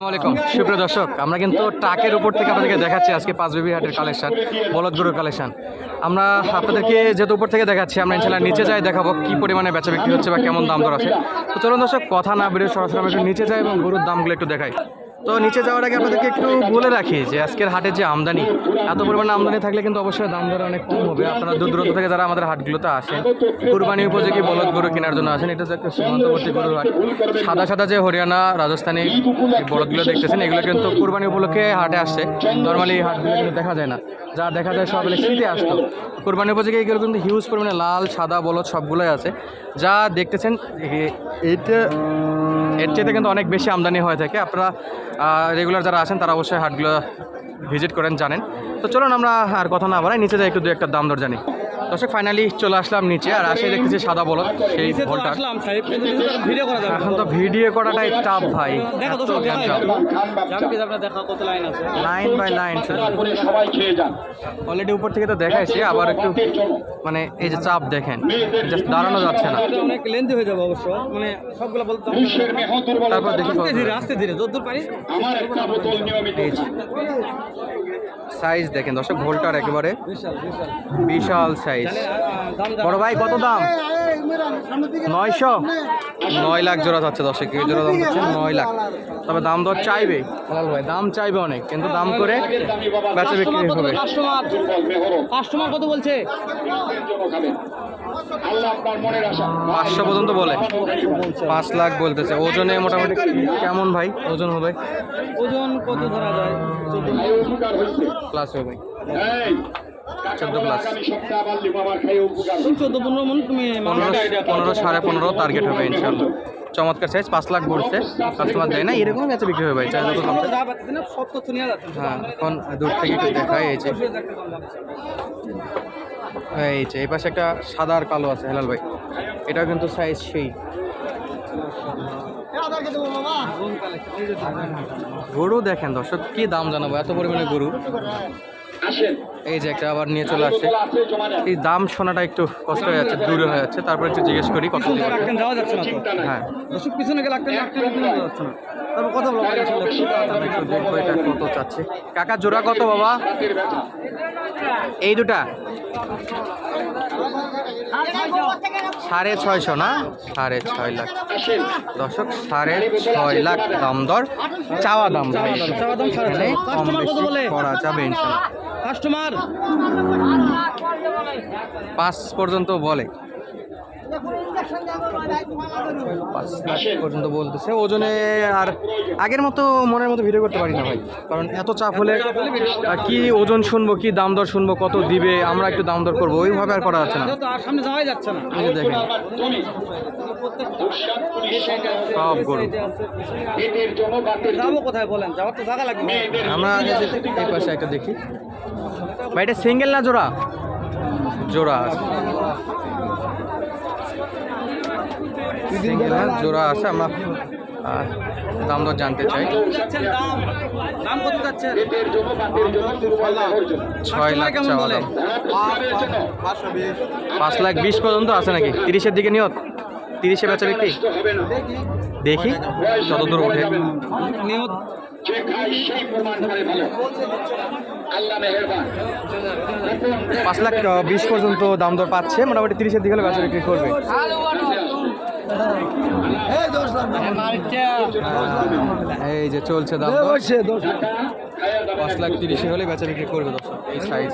আসসালামাইকুম সুপ্রিয় দর্শক, আমরা কিন্তু ট্রাকের উপর থেকে আপনাদেরকে দেখাচ্ছি আজকে পাঁচ বিবি হাটের কালেকশন বলদ গরুর কালেকশন আমরা আপনাদেরকে যেহেতু উপর থেকে দেখাচ্ছি, আমরা ইনশাল্লাহ নিচে যাই, দেখাবো কি পরিমাণে বেচা বিক্রি হচ্ছে বা কেমন দাম দর আছে। তো চলুন দর্শক, কথা না বেরিয়ে সরাসরি আমরা একটু নিচে যাই এবং গরুর দামগুলো একটু দেখাই। তো নিচে যাওয়ার আগে আপনাদেরকে একটু বলে রাখি যে আজকের হাটের যে আমদানি, এত পরিমাণে আমদানি থাকলে কিন্তু অবশ্যই দাম দর অনেক কম হবে। আপনারা দূর দূরান্ত থেকে যারা আমাদের হাটগুলোতে আসেন, কুরবানি উপযোগী বলদ গরু কেনার জন্য আসেন, এটা হচ্ছে একটা সীমান্তবর্তী গরুর হাট। সাদা সাদা যে হরিয়ানা, রাজস্থানী বলদগুলো দেখতেছেন, এগুলো কিন্তু কুরবানি উপলক্ষে হাটে আসছে। নর্মালি এই হাটগুলো কিন্তু দেখা যায় না। যা দেখা যায় সব শীতে আসতো। কুরবানি উপযোগী এগুলো কিন্তু হিউজ পরিমাণে লাল, সাদা, বলদ সবগুলোই আছে। যা দেখতেছেন এইটা এর চেয়ে কিন্তু অনেক বেশি আমদানি হয়ে থাকে। আপনারা রেগুলার যারা আছেন, তারা অবশ্যই হাটগুলো ভিজিট করেন, জানেন। তো চলুন আমরা আর কথা না বাড়াই, নিচে যাই একটু দু একটা দাম দর জানি। দর্শক ফাইনালি চলে আসলাম নিচে আর আসে দেখতেছি সাদা বলদ সেই ভোলটা আসলাম সাহেব। কিন্তু নিচে ভিডিও করা যাবে এখন তো ভিডিও করাটাই টাফ ভাই। লাইন বাই লাইন অলরেডি উপর থেকে তো দেখাইছি আবার একটু মানে এই যে চাপ দেখেন জাস্ট দাঁড়ানো যাচ্ছে না। অনেক লেন্দি হয়ে যাবে অবশ্য মানে সবগুলো বলতে তারপর দেখি ধীরে আস্তে ধীরে যতদূর পারি। আমার একটা বোতল নিয়মিত সাইজ দেখেন দর্শক ভোল্টার একেবারে। বিশাল বিশাল। বিশাল সাইজ দাম বড় ভাই কত দাম? নয়শো? নয় লাখ জোড়া যাচ্ছে দর্শক এই জোড়া দাম হচ্ছে নয় লাখ। তবে দাম দর চাইবে। হেলাল ভাই দাম চাইবে অনেক কিন্তু দাম করে বেচা বিক্রি হবে। কাস্টমার? কত বলছে? পাঁচশো পর্যন্ত বলে। পাঁচ লাখ বলতেছে। ওজনে মোটামুটি কেমন ভাই? ওজন হবে? ওজন কত ধরা যায়? প্লাস হবে। ভাই এই চোদ্দ পনেরো মন তুমি পনেরো পনেরো সাড়ে পনেরো টার্গেট হবে ইনশাল্লাহ চমৎকার সাইজ পাঁচ লাখ বলছে। কাস্টমার দেয় না এরকম বেচা বিক্রি হবে ভাই যাচ্ছে। হ্যাঁ এখন দূর থেকে একটু দেখাই এই যে। এই যে এই পাশে একটা সাদা আর কালো আছে হেলাল ভাই। এটা কিন্তু সাইজ সেই। গরু দেখেন দর্শক কি দাম জানাব? এত পরিমাণে গরু। আসেন। এই যে একটা আবার নিয়ে চলে আসছে। এই দাম শোনাটা একটু কষ্ট হয়ে যাচ্ছে দূরে হয়ে যাচ্ছে। তারপর একটু জিজ্ঞেস করি কত রাখতেন যাওয়া যাচ্ছে না তো? হ্যাঁ। দর্শক পিছনে গেলে যাওয়া যাচ্ছে না? তারপর কথা বলো। ভাই, ইনশাল্লাহ। আমি একটু দেখব এটা কত চাচ্ছে। কাকা জোড়া কত বাবা? এই দুটা? সাড়ে ছয়শো না? সাড়ে ছয় লাখ। দর্শক সাড়ে ছয় লাখ দাম দর। চাওয়া দাম। চাওয়া দাম? করা যাবে ইনশাল্লাহ। কাস্টমার। পাঁচ পর্যন্ত বলে। পাঁচ লাখ পর্যন্ত বলতেছে। ওজনে আর আগের মতো মনের মতো ভিডিও করতে পারি না ভাই। কারণ এত চাপ হলে কি ওজন শুনব কি দাম দর শুনব কত দিবে আমরা একটু দাম দর করব ওইভাবে আর করা যাচ্ছে না। সামনে যাওয়াই যাচ্ছে না। দেখেন। সব গরু। আমরা এই পাশে একটা দেখি। ভাই এটা সিঙ্গেল না জোড়া? জোড়া। আছে সিঙ্গেল না জোড়া আছে আমরা দাম দর জানতে চাই। ছয় লাখ চাওয়া? দাম। পাঁচ লাখ বিশ। পর্যন্ত আছে নাকি? তিরিশের দিকে নিয়ত? তিরিশে বেচা বিক্রি? দেখি। যতদূর ওঠে। নিয়ত যে খায় সেই প্রমাণ করে ভালো। আল্লাহ মেহেরবান। পাঁচ লাখ বিশ পর্যন্ত দাম দর পাচ্ছে মোটামুটি তিরিশের দিকে গাছ বেচা বিক্রি করবে। এই যে চলছে দাম। পাঁচ লাখ তিরিশে হলে বেচা বিক্রি করবে দর্শক এই সাইজ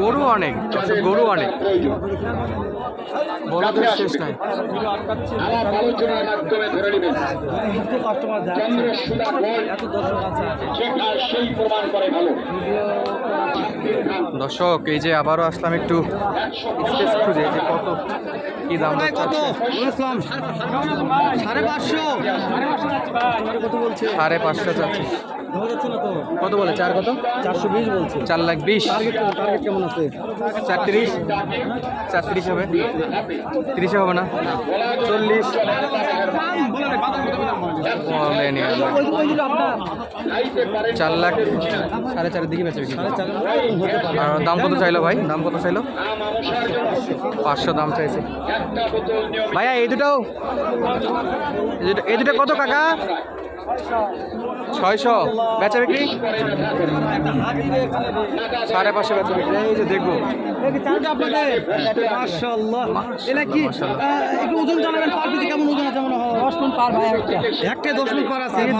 গরু অনেক দর্শক গরু অনেক। শেষ নাই। এত দর্শক আছে। সেই প্রমাণ করে ভালো। দর্শক এই যে আবারও আসলাম একটু স্পেস খুঁজে যে কত কি দাম সাড়ে পাঁচশো। সাড়ে পাঁচশো চাচ্ছে যাচ্ছে। কত বলে? চার কত? চারশো বিশ বলছে। চার লাখ বিশ। টার্গেট কেমন? আছে? চার তিরিশ। চার তিরিশ হবে। তিরিশে হবে না? চল্লিশ। চার লাখ সাড়ে চারের দিকে বেঁচে আর দাম কত চাইলো ভাই? দাম কত চাইলো? পাঁচশো দাম চাইছে। ভাইয়া এই দুটো এই দুটো- এই দুটো কত কাকা? ছয়শো। বেচা বিক্রি? সাড়ে পাঁচশো বেচা বিক্রি। এই যে দেখব।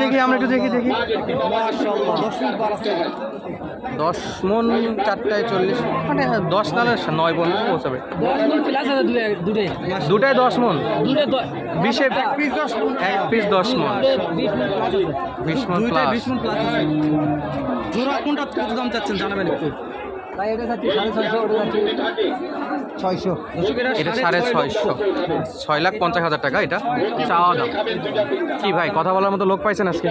দেখি আমরা একটু দেখি দেখি। দশ মিনিট পার আছে। দশ মন চারটায় চল্লিশ মানে দশ নালে নয় মন পৌঁছাবে। দুটায় দশ মন? বিশে পিস দশ এক পিস দশ মন। বিশ মন বিশ মন কোনটা কত দাম চাচ্ছেন জানাবেন একটু? এটা সাড়ে ছয়শো ছয় লাখ পঞ্চাশ হাজার টাকা এটা? চাওয়া দাম। কি ভাই, কথা বলার মতো লোক পাইছেন আজকে?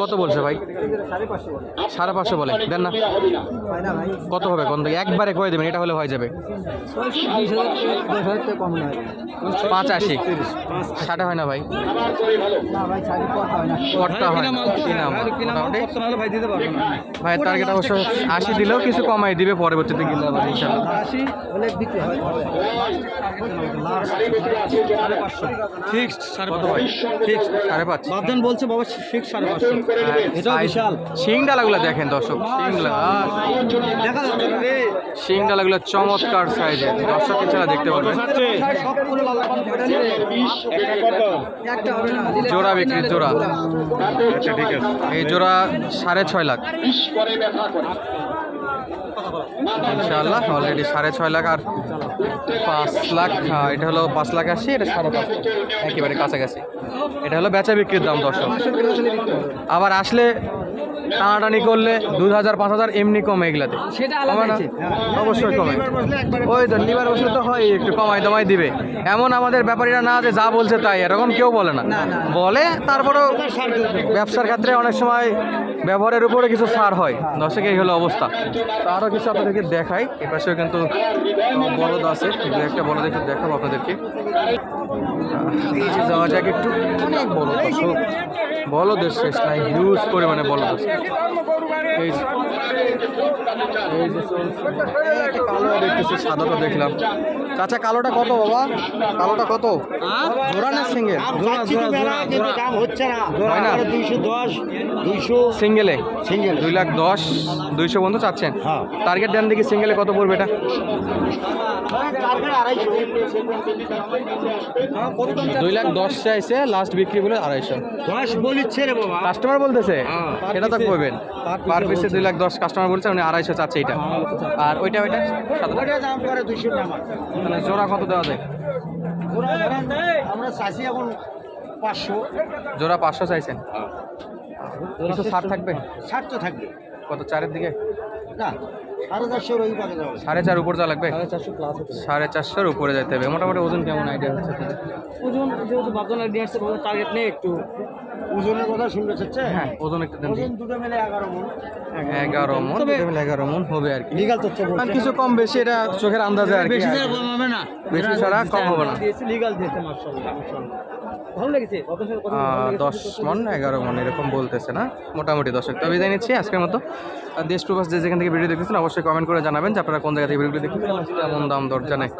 কত বলছে ভাই? সাড়ে পাঁচশো বলে, দেন না। কত হবে কোন একবারে কয়ে দেবেন, এটা হলে হয়ে যাবে। পাঁচ আশি সাড়ে হয় না। ভাই দিতে ভাই টার্গেট অবশ্য আশি দিলেও কিছু কমাই দিবে পরবর্তীতে গেলে আবার হয়। বলছে বাবা ফিক্স সাড়ে পাঁচশো। এটাও বিশাল। শিং ডালাগুলো দেখেন দর্শক শিং শিং ডালাগুলো চমৎকার সাইজের দর্শক ইনশাল্লাহ দেখতে পারবেন। জোড়া বিক্রি জোড়া। আচ্ছা ঠিক আছে। এই জোড়া সাড়ে ছয় লাখ। করে ব্যথা করে। ইনশাআল্লাহ অলরেডি সাড়ে ছয় লাখ আর পাঁচ লাখ হ্যাঁ, এটা হলো পাঁচ লাখ আশি এটা সাড়ে পাঁচ লাখ একেবারে কাছাকাছি। এটা হলো বেচা বিক্রির দাম দর্শক। আবার আসলে টানাটানি করলে দু হাজার পাঁচ হাজার এমনি কমে এগুলাতে। অবশ্যই কমে। ওই তো লিভার বসলে তো হয় একটু কমাই দমাই দিবে। এমন আমাদের ব্যাপারীরা না যে যা বলছে তাই এরকম কেউ বলে না। বলে তারপরেও ব্যবসার ক্ষেত্রে অনেক সময় ব্যবহারের উপরে কিছু সার হয়। দর্শক এই হলো অবস্থা। তো আরও কিছু আপনাদেরকে দেখাই। এ পাশেও কিন্তু বলদ আছে। দু একটা বলদ একটু দেখাবো আপনাদেরকে। নিচে যাওয়া যাক একটু। অনেক বড় দর্শক বলদের শেষ নাই। হিউজ পরিমাণে বলদ আছে। এই কালো দেখতেছি সাদাটা দেখলাম। চাচা কালোটা কত বাবা? কালোটা কত? জোড়া না সিঙ্গেল? জোড়া জোড়া জোড়া। জোড়া দাম হচ্ছে না। দুইশো দশ দুইশো। সিঙ্গেলে? Single। দুই লাখ দশ দুইশো বন্ধু চাচ্ছেন? হ্যাঁ। টার্গেট দেন দেখি সিঙ্গেলে কত পড়বে এটা। দুই লাখ দশ চাইছে লাস্ট বিক্রি বলে আড়াইশো। দশ বলিচ্ছে রে বাবা। কাস্টমার বলতেছে? Per সেটা তো করবেন পার পিসে দুই লাখ দশ কাস্টমার বলছে উনি আড়াইশো চাচ্ছে এটা। আর ওইটা ওইটা? সাদাটা? ওটা দাম করে দুইশো টাকা। তাহলে জোড়া কত দেওয়া যায়? আমরা চাষি এখন পাঁচশো। জোড়া পাঁচশো চাইছেন? কিছু ষাট থাকবে। ষাট তো থাকবে। কত চারের দিকে? না সাড়ে চারশোর ওই পাকে যাবে সাড়ে চার উপর যা লাগবে? চারশো প্লাস সাড়ে চারশোর উপরে যেতে হবে। মোটামুটি ওজন কেমন আইডিয়া হচ্ছে? ওজন যেহেতু বাদন আইডিয়া আসছে টার্গেট নেই একটু। ওজনের কথা শুনতে চাচ্ছে? হ্যাঁ ওজন একটু দেন ওজন দুটো মিলে এগারো মন। এগারো মন দুটো মিলে এগারো মন হবে আর কি। লিগাল কিছু কম বেশি এটা চোখের আন্দাজে আর কি বেশি টাকা কম হবে না। বেশি ছাড়া কম হবে না। লিগাল দিয়েছে ভালো লেগেছে। দশ মন এগারো মন এরকম বলতেছে না। মোটামুটি দশক তো বিদায় নিচ্ছি আজকের মতো। আর দেশ প্রবাস যে যেখান থেকে ভিডিও দেখতেছেন অবশ্যই কমেন্ট করে জানাবেন যে আপনারা কোন জায়গা থেকে ভিডিওগুলো দেখতেছেন কেমন দাম দর জানাই।